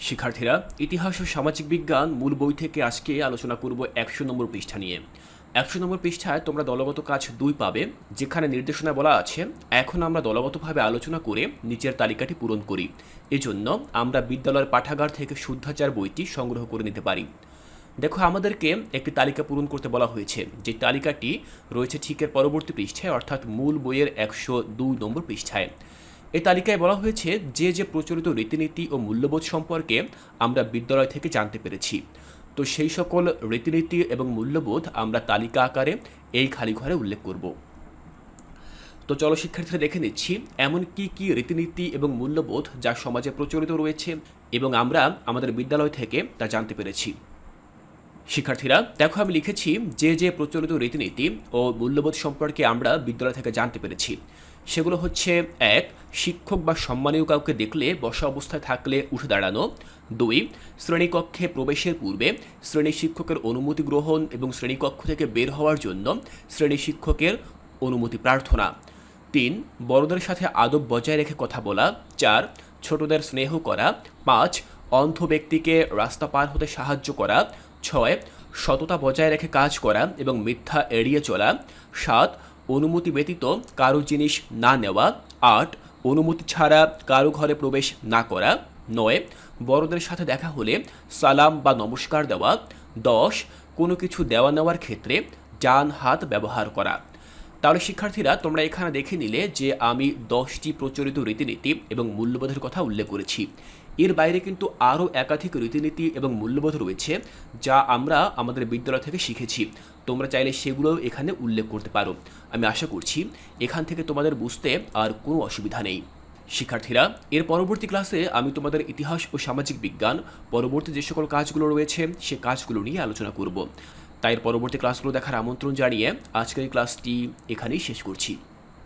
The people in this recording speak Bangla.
শিক্ষার্থীরা, ইতিহাস ও সামাজিক বিজ্ঞান মূল বই থেকে আজকে আলোচনা করব একশো নম্বর পৃষ্ঠা নিয়ে। একশো নম্বর পৃষ্ঠায় তোমরা দলগত কাজ দুই পাবে, যেখানে নির্দেশনা বলা আছে, এখন আমরা দলগতভাবে আলোচনা করে নিচের তালিকাটি পূরণ করি। এজন্য আমরা বিদ্যালয়ের পাঠাগার থেকে শুদ্ধাচার বইটি সংগ্রহ করে নিতে পারি। দেখো, আমাদেরকে একটি তালিকা পূরণ করতে বলা হয়েছে। যে তালিকাটি রয়েছে ঠিকের পরবর্তী পৃষ্ঠায়, অর্থাৎ মূল বইয়ের একশো দুই নম্বর পৃষ্ঠায়। এই তালিকায় বলা হয়েছে যে যে প্রচলিত রীতিনীতি ও মূল্যবোধ সম্পর্কে আমরা বিদ্যালয় থেকে জানতে পেরেছি। তো সেই সকল রীতিনীতি এবং মূল্যবোধ আমরা তালিকা আকারে এই খালি ঘরে উল্লেখ করব। তো চলো শিক্ষার্থীরা দেখে নিচ্ছি, এমন কি কি রীতিনীতি এবং মূল্যবোধ যা সমাজে প্রচলিত রয়েছে এবং আমরা আমাদের বিদ্যালয় থেকে তা জানতে পেরেছি। শিক্ষার্থীরা, দেখো আমি লিখেছি, যে যে প্রচলিত রীতিনীতি ও মূল্যবোধ সম্পর্কে আমরা বিদ্যালয় থেকে জানতে পেরেছি। সেগুলো হচ্ছে, এক শিক্ষক বা সম্মানীয় কাউকে দেখলে বসা অবস্থায় থাকলে উঠে দাঁড়ানো। দুই, শ্রেণীকক্ষে প্রবেশের পূর্বে শ্রেণি শিক্ষকের অনুমতি গ্রহণ এবং শ্রেণীকক্ষ থেকে বের হওয়ার জন্য শ্রেণি শিক্ষকের অনুমতি প্রার্থনা। তিন, বড়দের সাথে আদব বজায় রেখে কথা বলা। চার, ছোটদের স্নেহ করা। পাঁচ, অন্ধ ব্যক্তিকে রাস্তা পার হতে সাহায্য করা। ছয়, সততা বজায় রেখে কাজ করা এবং মিথ্যা এড়িয়ে চলা। সাত, অনুমতি ব্যতীত কারও জিনিস না নেওয়া। আট অনুমতি ছাড়া কারও ঘরে প্রবেশ না করা। নয়, বড়দের সাথে দেখা হলে সালাম বা নমস্কার দেওয়া। দশ, কোনো কিছু দেওয়া নেওয়ার ক্ষেত্রে যান হাত ব্যবহার করা। তাহলে শিক্ষার্থীরা, তোমরা এখানে দেখে নিলে যে আমি দশটি প্রচলিত রীতিনীতি এবং মূল্যবোধের কথা উল্লেখ করেছি। এর বাইরে কিন্তু আরও একাধিক রীতিনীতি এবং মূল্যবোধ রয়েছে যা আমরা আমাদের বিদ্যালয় থেকে শিখেছি। তোমরা চাইলে সেগুলোও এখানে উল্লেখ করতে পারো। আমি আশা করছি এখান থেকে তোমাদের বুঝতে আর কোনো অসুবিধা নেই। শিক্ষার্থীরা, এর পরবর্তী ক্লাসে আমি তোমাদের ইতিহাস ও সামাজিক বিজ্ঞান, পরবর্তী যে সকল কাজগুলো রয়েছে, সে কাজগুলো নিয়ে আলোচনা করব। তাই পরবর্তী ক্লাসগুলো দেখার আমন্ত্রণ জানিয়ে আজকের ক্লাসটি এখানেই শেষ করছি।